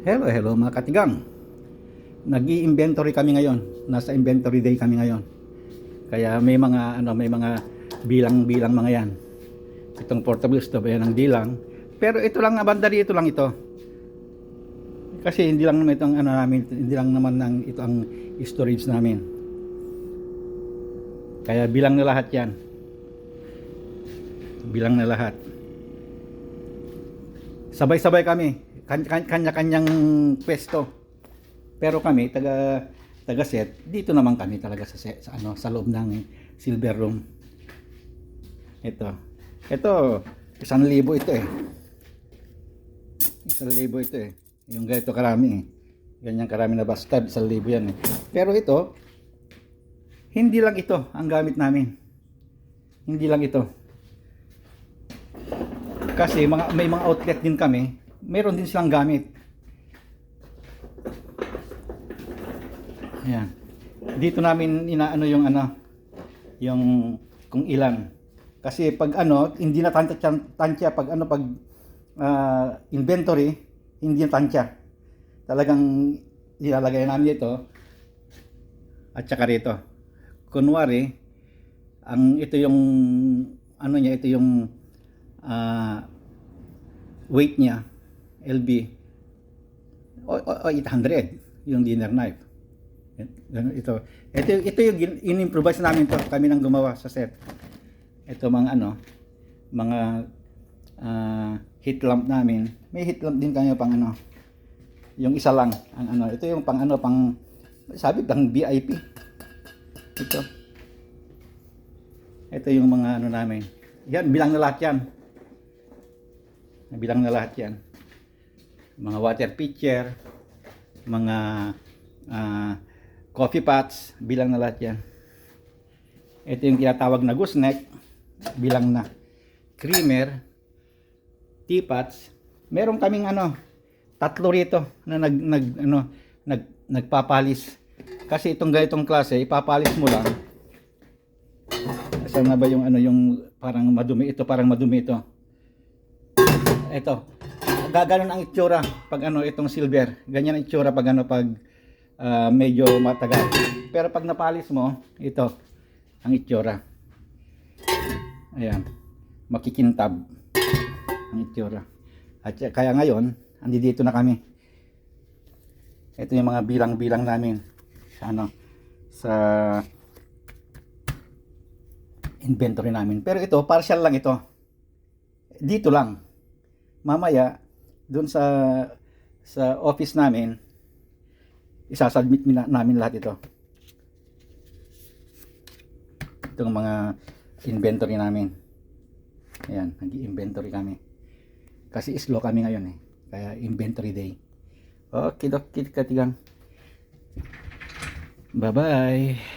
Hello, hello mga katigang. nag inventory kami ngayon. Nasa inventory day kami ngayon. Kaya may mga ano, may mga bilang-bilang mga yan. Itong portable stove yan ang bilang. Pero ito lang banda dito lang ito. Kasi hindi lang naman itong ano namin, hindi lang naman ng ito ang storage namin. Kaya bilang na lahat yan. Bilang na lahat. Sabay-sabay kami. Kan- kan- Kanya-kanyang pwesto. Pero kami taga taga set, dito naman kami talaga sa, set, sa ano sa loob ng silver room. Ito. Ito, isang libo ito eh. Isang libo ito eh. Yung ganito karami eh. Ganyan karami na bastard, isang libo yan eh. Pero ito, hindi lang ito ang gamit namin. Hindi lang ito. Kasi mga, may mga outlet din kami, meron din silang gamit. Ayan. Dito namin inaano yung ano, yung kung ilan. Kasi pag ano, hindi na tansya, tansya pag ano, pag ah, inventory, hindi na tansya. Talagang ilalagay namin ito at saka rito. Kunwari, ang ito yung ano niya, ito yung ah, weight niya, LB, o, o, o 800, yung dinner knife. Ganun ito. Ito, ito yung in-improvise namin to. Kami nang gumawa sa set. Ito mga ano, mga ah, heat lamp namin. May heat lamp din kami pang ano. Yung isa lang ang ano. Ito yung pang ano, pang sabi pang VIP. Ito. Ito yung mga ano namin. Yan, bilang na lahat yan. Bilang na lahat yan. Mga water pitcher, mga ah, coffee pots, bilang na lahat yan. Ito yung tinatawag na gooseneck, bilang na. Creamer, teapots. Meron kaming ano, tatlo rito na nag, nag, ano, nag, nagpapalis. Kasi itong ganitong klase, ipapalis mo lang. Saan na ba yung ano yung parang madumi ito, parang madumi ito. Ito. Gaganon ang itsura pag ano itong silver. Ganyan ang itsura pag ano pag ah, medyo matagal. Pero pag napalis mo, ito ang itsura. Ayan. Makikintab ang itsura. At kaya ngayon, andi dito na kami. Ito yung mga bilang-bilang namin sa ano sa inventory namin. Pero ito, partial lang ito. Dito lang. Mamaya, doon sa sa office namin, isasubmit namin lahat ito. Itong mga inventory namin. Ayan, nag-inventory kami. Kasi slow kami ngayon eh. Kaya inventory day. Okay, dokit katigang. Bye-bye.